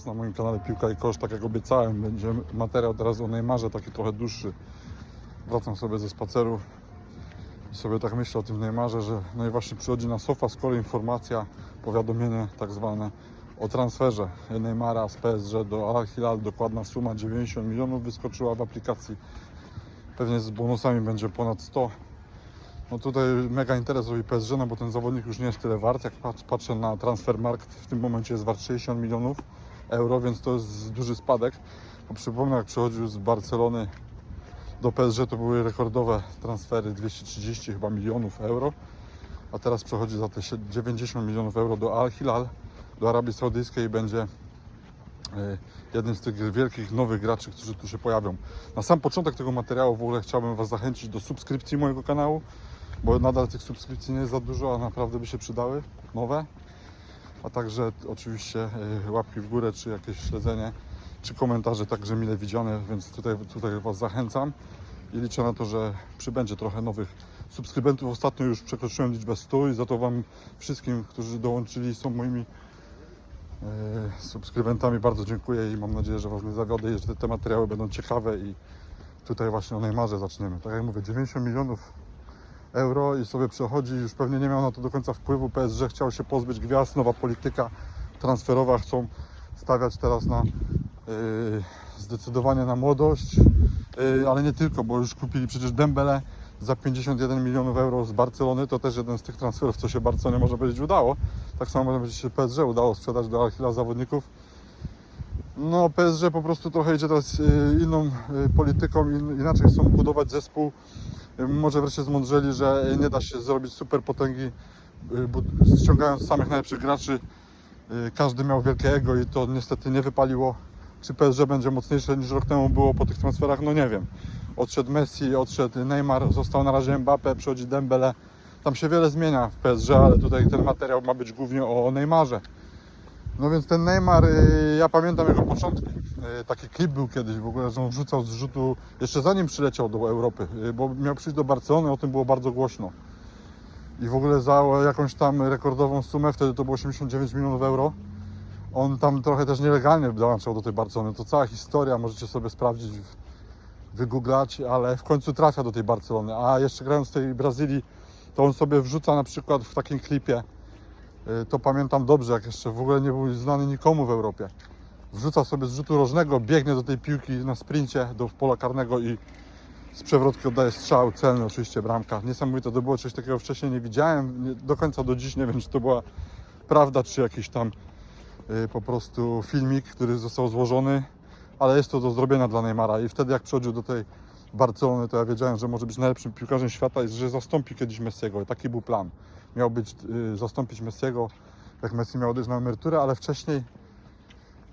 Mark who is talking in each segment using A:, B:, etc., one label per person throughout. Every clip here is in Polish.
A: Was na moim kanale Piłka i Kosz, tak jak obiecałem. Będzie materiał teraz o Neymarze, taki trochę dłuższy. Wracam sobie ze spaceru i sobie tak myślę o tym Neymarze, że no i właśnie przychodzi na sofa skoro informacja, powiadomienie tak zwane o transferze Neymara z PSG do Al Hilal. Dokładna suma 90 milionów wyskoczyła w aplikacji. Pewnie z bonusami będzie ponad 100. No tutaj mega interes robi PSG, no bo ten zawodnik już nie jest tyle wart, jak pat- patrzę na Transfermarkt, w tym momencie jest wart 60 milionów euro, więc to jest duży spadek. Bo przypomnę, jak przechodził z Barcelony do PSG, to były rekordowe transfery, 230 chyba milionów euro, a teraz przechodzi za te sie- 90 milionów euro do Al Hilal, do Arabii Saudyjskiej i będzie e, jednym z tych wielkich nowych graczy, którzy tu się pojawią. Na sam początek tego materiału w ogóle chciałbym Was zachęcić do subskrypcji mojego kanału, bo nadal tych subskrypcji nie jest za dużo, a naprawdę by się przydały nowe. A także oczywiście e, łapki w górę, czy jakieś śledzenie, czy komentarze także mile widziane, więc tutaj, tutaj Was zachęcam i liczę na to, że przybędzie trochę nowych subskrybentów. Ostatnio już przekroczyłem liczbę 100 i za to Wam wszystkim, którzy dołączyli, są moimi e, subskrybentami. Bardzo dziękuję i mam nadzieję, że Was nie zawiodę i że te, te materiały będą ciekawe i tutaj właśnie o Neymarze zaczniemy. Tak jak mówię, 90 milionów euro i sobie przechodzi, już pewnie nie miał na to do końca wpływu. PSG chciał się pozbyć gwiazd, nowa polityka transferowa, chcą stawiać teraz na yy, zdecydowanie na młodość, yy, ale nie tylko, bo już kupili przecież Dembele za 51 milionów euro z Barcelony, to też jeden z tych transferów, co się Barcelonie może powiedzieć udało. Tak samo może powiedzieć się PSG udało sprzedać do Al Hilal zawodników. No PSG po prostu trochę idzie teraz yy, inną yy, polityką, in, inaczej chcą budować zespół może wreszcie zmądrzeli, że nie da się zrobić super potęgi y, bu- ściągając samych najlepszych graczy. Y, Każdy miał wielkie ego i to niestety nie wypaliło. Czy PSG będzie mocniejsze niż rok temu było po tych transferach? No nie wiem. Odszedł Messi, odszedł Neymar, został na razie Mbappe, przychodzi Dembele. Tam się wiele zmienia w PSG, ale tutaj ten materiał ma być głównie o Neymarze. No więc ten Neymar, y, ja pamiętam jego początki. Y, Taki klip był kiedyś w ogóle, że on rzucał z rzutu jeszcze zanim przyleciał do Europy, y, bo miał przyjść do Barcelony, o tym było bardzo głośno. I w ogóle za jakąś tam rekordową sumę, wtedy to było 89 milionów euro. On tam trochę też nielegalnie dołączał do tej Barcelony. To cała historia, możecie sobie sprawdzić, wygooglać, ale w końcu trafia do tej Barcelony. A jeszcze grając w tej Brazylii, to on sobie wrzuca na przykład w takim klipie to pamiętam dobrze, jak jeszcze w ogóle nie był znany nikomu w Europie. Wrzuca sobie z rzutu rożnego, biegnie do tej piłki na sprincie do pola karnego i z przewrotki oddaje strzał, celny oczywiście bramka. Niesamowite to było, coś takiego wcześniej nie widziałem. Nie, do końca do dziś nie wiem, czy to była prawda, czy jakiś tam y, po prostu filmik, który został złożony, ale jest to do zrobienia dla Neymara i wtedy jak przychodził do tej Barcelony, to ja wiedziałem, że może być najlepszym piłkarzem świata i że zastąpi kiedyś Messiego. I taki był plan. Miał być, y, zastąpić Messiego, jak Messi miał odejść na emeryturę, ale wcześniej, y,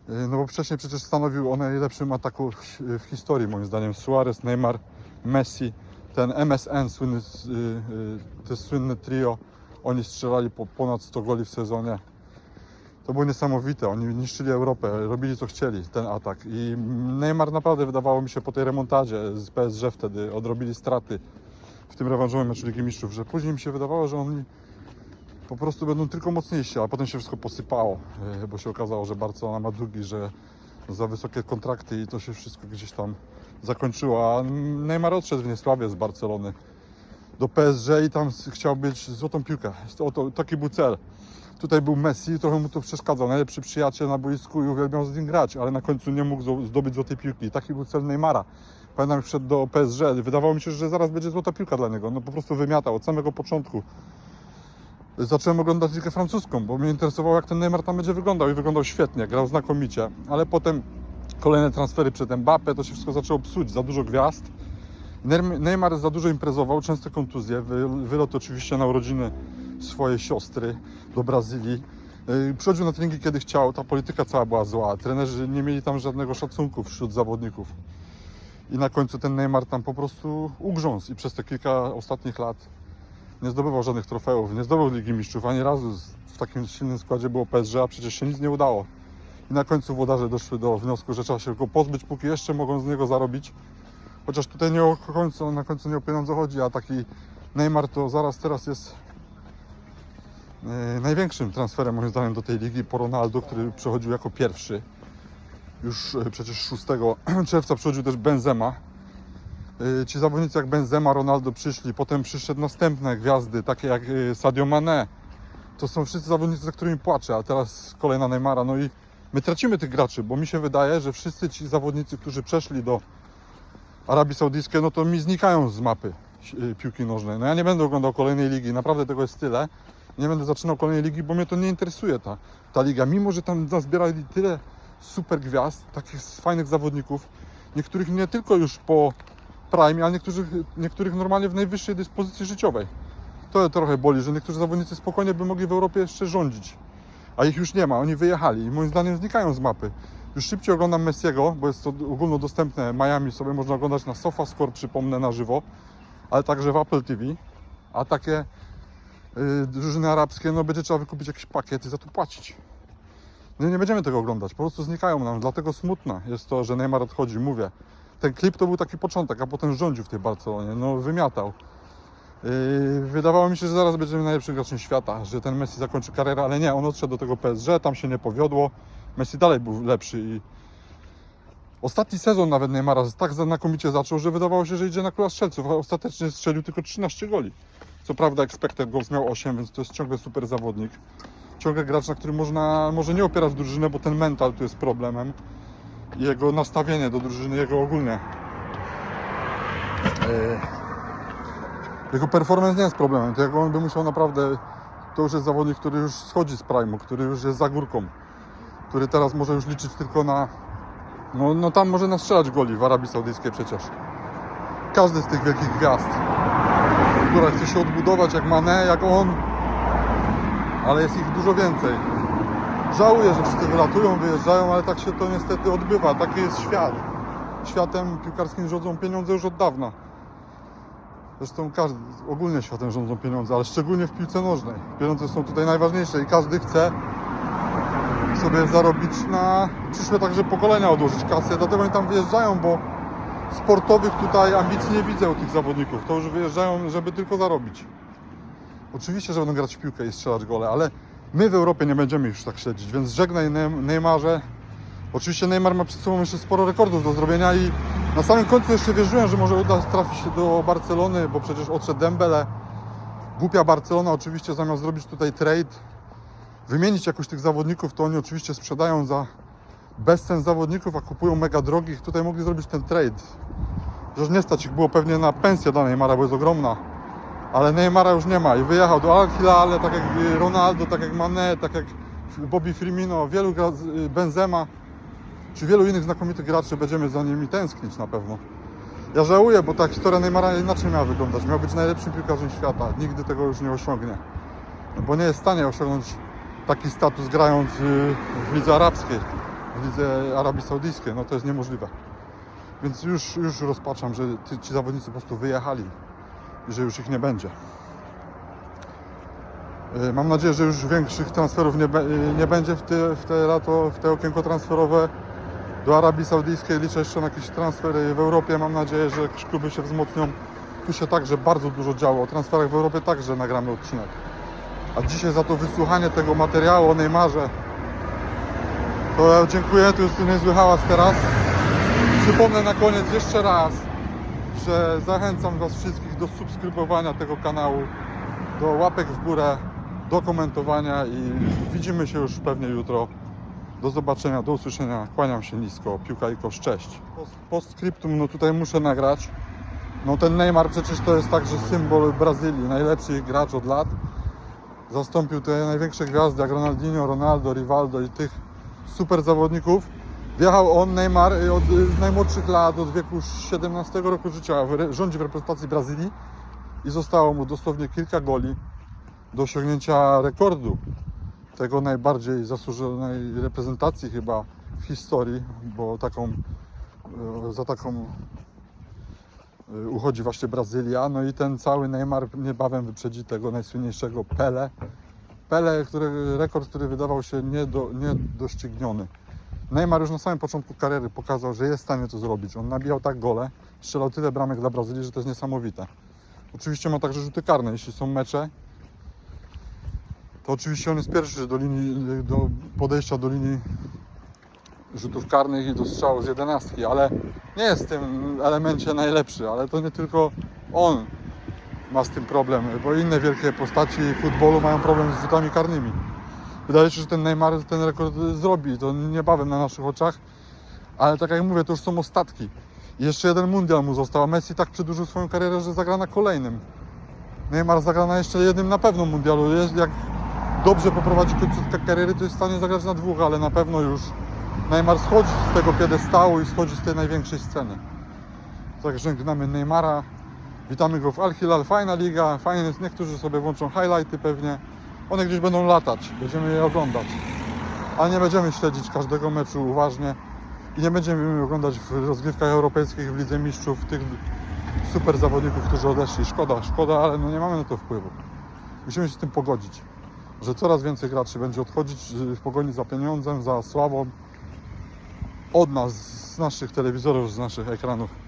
A: no bo wcześniej przecież stanowił o najlepszym ataku w, w historii, moim zdaniem. Suarez, Neymar, Messi, ten MSN, słynny, y, y, to słynne trio, oni strzelali po ponad 100 goli w sezonie. To było niesamowite. Oni niszczyli Europę, robili co chcieli, ten atak. I Neymar naprawdę wydawało mi się po tej remontadzie z PSG wtedy odrobili straty w tym rewanżowym meczu Ligi Mistrzów, że później mi się wydawało, że oni po prostu będą tylko mocniejsi, a potem się wszystko posypało, e, bo się okazało, że Barcelona ma długi, że za wysokie kontrakty i to się wszystko gdzieś tam zakończyło. A Neymar odszedł w niesławie z Barcelony do PSG i tam chciał być złotą piłkę. Oto, taki był cel. Tutaj był Messi, trochę mu to przeszkadzał. Najlepszy przyjaciel na boisku i uwielbiał z nim grać, ale na końcu nie mógł zdobyć złotej piłki. Taki był cel Neymara. Pamiętam, jak wszedł do PSG, wydawało mi się, że zaraz będzie złota piłka dla niego. No po prostu wymiatał od samego początku. Zacząłem oglądać ligę francuską, bo mnie interesowało, jak ten Neymar tam będzie wyglądał i wyglądał świetnie, grał znakomicie, ale potem kolejne transfery przed Mbappe, to się wszystko zaczęło psuć, za dużo gwiazd. Neym- Neymar za dużo imprezował, częste kontuzje, wy, wylot oczywiście na urodziny swojej siostry do Brazylii. Yy, Przychodził na treningi kiedy chciał, ta polityka cała była zła, trenerzy nie mieli tam żadnego szacunku wśród zawodników. I na końcu ten Neymar tam po prostu ugrzązł i przez te kilka ostatnich lat nie zdobywał żadnych trofeów, nie zdobył Ligi Mistrzów, ani razu w takim silnym składzie było PSG, a przecież się nic nie udało. I na końcu włodarze doszły do wniosku, że trzeba się go pozbyć, póki jeszcze mogą z niego zarobić. Chociaż tutaj nie o końcu, na końcu nie o pieniądze chodzi, a taki Neymar to zaraz teraz jest e, największym transferem moim zdaniem do tej ligi po Ronaldo, który przechodził jako pierwszy. Już e, przecież 6 czerwca przychodził też Benzema. E, Ci zawodnicy jak Benzema, Ronaldo przyszli, potem przyszedł następne gwiazdy, takie jak Sadio Mane. To są wszyscy zawodnicy, za którymi płaczę, a teraz kolejna Neymara. No i my tracimy tych graczy, bo mi się wydaje, że wszyscy ci zawodnicy, którzy przeszli do Arabii Saudyjskiej, no to mi znikają z mapy e, piłki nożnej. No ja nie będę oglądał kolejnej ligi, naprawdę tego jest tyle. Nie będę zaczynał kolejnej ligi, bo mnie to nie interesuje ta, ta liga. Mimo, że tam nazbierali tyle super gwiazd, takich fajnych zawodników, niektórych nie tylko już po prime, ale niektórych, niektórych normalnie w najwyższej dyspozycji życiowej. To trochę boli, że niektórzy zawodnicy spokojnie by mogli w Europie jeszcze rządzić, a ich już nie ma, oni wyjechali i moim zdaniem znikają z mapy. Już szybciej oglądam Messiego, bo jest to ogólnodostępne. Miami sobie można oglądać na SofaScore, przypomnę, na żywo, ale także w Apple TV. A takie y, drużyny arabskie, no będzie trzeba wykupić jakiś pakiet i za to płacić. No nie będziemy tego oglądać, po prostu znikają nam, dlatego smutne jest to, że Neymar odchodzi, mówię. Ten klip to był taki początek, a potem rządził w tej Barcelonie, no wymiatał. Yy, wydawało mi się, że zaraz będziemy najlepszym graczem świata, że ten Messi zakończy karierę, ale nie, on odszedł do tego PSG, tam się nie powiodło. Messi dalej był lepszy i ostatni sezon nawet Neymara tak znakomicie zaczął, że wydawało się, że idzie na króla strzelców, a ostatecznie strzelił tylko 13 goli. Co prawda expected goals miał 8, więc to jest ciągle super zawodnik. Ciągle gracz, na którym można, może nie opierać drużynę, bo ten mental tu jest problemem. Jego nastawienie do drużyny, jego ogólnie. Yy, jego performance nie jest problemem. To on by musiał naprawdę. To już jest zawodnik, który już schodzi z prime'u, który już jest za górką. Który teraz może już liczyć tylko na. No, no tam może nastrzelać goli w Arabii Saudyjskiej przecież. Każdy z tych wielkich gwiazd, która chce się odbudować jak Mane, jak on, ale jest ich dużo więcej. Żałuję, że wszyscy wylatują, wyjeżdżają, ale tak się to niestety odbywa. Taki jest świat. Światem piłkarskim rządzą pieniądze już od dawna. Zresztą każdy, ogólnie światem rządzą pieniądze, ale szczególnie w piłce nożnej. Pieniądze są tutaj najważniejsze i każdy chce sobie zarobić na przyszłe także pokolenia, odłożyć kasę. Dlatego oni tam wyjeżdżają, bo sportowych tutaj ambicji nie widzę u tych zawodników. To już wyjeżdżają, żeby tylko zarobić. Oczywiście, że będą grać w piłkę i strzelać gole, ale my w Europie nie będziemy już tak śledzić, więc żegnaj Ney- Neymarze. Oczywiście Neymar ma przed sobą jeszcze sporo rekordów do zrobienia i na samym końcu jeszcze wierzyłem, że może uda trafić się do Barcelony, bo przecież odszedł Dembele. Głupia Barcelona oczywiście zamiast zrobić tutaj trade, wymienić jakoś tych zawodników, to oni oczywiście sprzedają za bezcen zawodników, a kupują mega drogich. Tutaj mogli zrobić ten trade. Przecież nie stać ich było pewnie na pensję dla Neymara, bo jest ogromna. Ale Neymara już nie ma i wyjechał do Al Hilal, tak jak Ronaldo, tak jak Mane, tak jak Bobby Firmino, wielu gra- Benzema czy wielu innych znakomitych graczy będziemy za nimi tęsknić na pewno. Ja żałuję, bo ta historia Neymara inaczej miała wyglądać. Miał być najlepszym piłkarzem świata. Nigdy tego już nie osiągnie. Bo nie jest w stanie osiągnąć taki status grając y, w lidze arabskiej, w lidze Arabii Saudyjskiej. No to jest niemożliwe. Więc już, już rozpaczam, że ci, ci zawodnicy po prostu wyjechali i że już ich nie będzie. Y, Mam nadzieję, że już większych transferów nie, y, nie będzie w te, w te lato, w te okienko transferowe do Arabii Saudyjskiej. Liczę jeszcze na jakieś transfery w Europie. Mam nadzieję, że jakieś kluby się wzmocnią. Tu się także bardzo dużo działo. O transferach w Europie także nagramy odcinek. A dzisiaj za to wysłuchanie tego materiału o Neymarze to dziękuję. To jest niezły hałas teraz. Przypomnę na koniec jeszcze raz, że zachęcam Was wszystkich do subskrybowania tego kanału, do łapek w górę, do komentowania i widzimy się już pewnie jutro. Do zobaczenia, do usłyszenia. Kłaniam się nisko. Piłka i kosz, cześć. Post- Postscriptum, no tutaj muszę nagrać. No ten Neymar przecież to jest także symbol Brazylii, najlepszy gracz od lat. Zastąpił te największe gwiazdy jak Ronaldinho, Ronaldo, Rivaldo i tych super zawodników. Wjechał on, Neymar, y, od y, najmłodszych lat, od wieku 17 roku życia, w rządzi w reprezentacji Brazylii i zostało mu dosłownie kilka goli do osiągnięcia rekordu tego najbardziej zasłużonej reprezentacji chyba w historii, bo taką, e, za taką uchodzi właśnie Brazylia. No i ten cały Neymar niebawem wyprzedzi tego najsłynniejszego Pele. Pele, który, rekord, który wydawał się niedo, niedościgniony. Neymar już na samym początku kariery pokazał, że jest w stanie to zrobić. On nabijał tak gole, strzelał tyle bramek dla Brazylii, że to jest niesamowite. Oczywiście ma także rzuty karne, jeśli są mecze, to oczywiście on jest pierwszy do linii, do podejścia do linii rzutów karnych i do strzału z jedenastki, ale nie jest w tym elemencie najlepszy, ale to nie tylko on ma z tym problem, bo inne wielkie postaci futbolu mają problem z rzutami karnymi. Wydaje się, że ten Neymar ten rekord zrobi, to niebawem na naszych oczach, ale tak jak mówię, to już są ostatki. Jeszcze jeden mundial mu został, a Messi tak przedłużył swoją karierę, że zagra na kolejnym. Neymar zagra na jeszcze jednym na pewno mundialu. Jest, jak dobrze poprowadzi końcówkę kariery, to jest w stanie zagrać na dwóch, ale na pewno już Neymar schodzi z tego piedestału i schodzi z tej największej sceny. Także żegnamy Neymara. Witamy go w Al Hilal, fajna liga, fajnie jest, niektórzy sobie włączą highlighty pewnie. One gdzieś będą latać, będziemy je oglądać. Ale nie będziemy śledzić każdego meczu uważnie i nie będziemy oglądać w rozgrywkach europejskich w Lidze Mistrzów tych super zawodników, którzy odeszli. Szkoda, szkoda, ale no nie mamy na to wpływu. Musimy się z tym pogodzić, że coraz więcej graczy będzie odchodzić y, w pogoni za pieniądzem, za sławą od nas, z naszych telewizorów, z naszych ekranów.